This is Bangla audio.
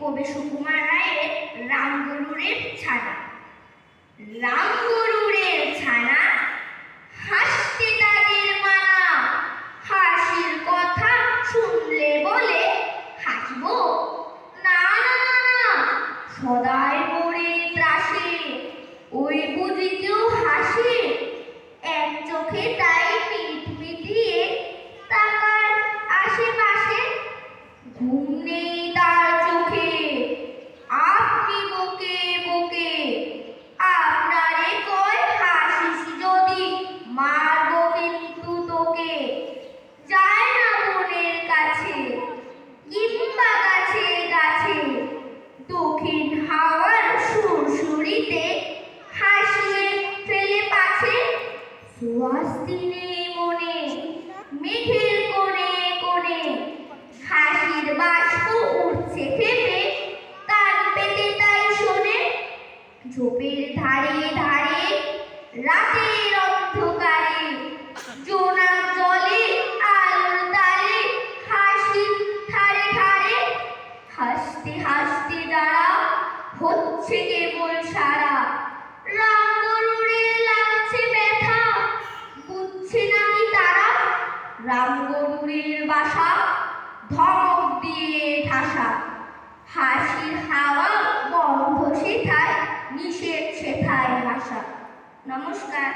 কবি সুকুমার রায়ের রামগরুরের ছানা? রামগরুরের ছানা? হাসতে তাদের মানা হাসির কথা শুনলে বলে, হাসবো? না না না সদাই পড়ে ত্রাসে। ওই বুঝি কেউ হাসে। এক চোখে তাই মিট মিটিয়ে তাকার আশেপাশে ঘুম ঝোপের ধারে ধারে রাতের অন্ধকারে, জোনাক জলে, আলোর তালে হাসি ঠারে ঠারে হাসতে হাসতে যারা হচ্ছে কেবল রাম গরুরের বাসা ধমক দিয়ে ঠাসা। হাসির হাওয়া বন্ধ সেথায় নিষেধ সেথায় ভাষা নমস্কার।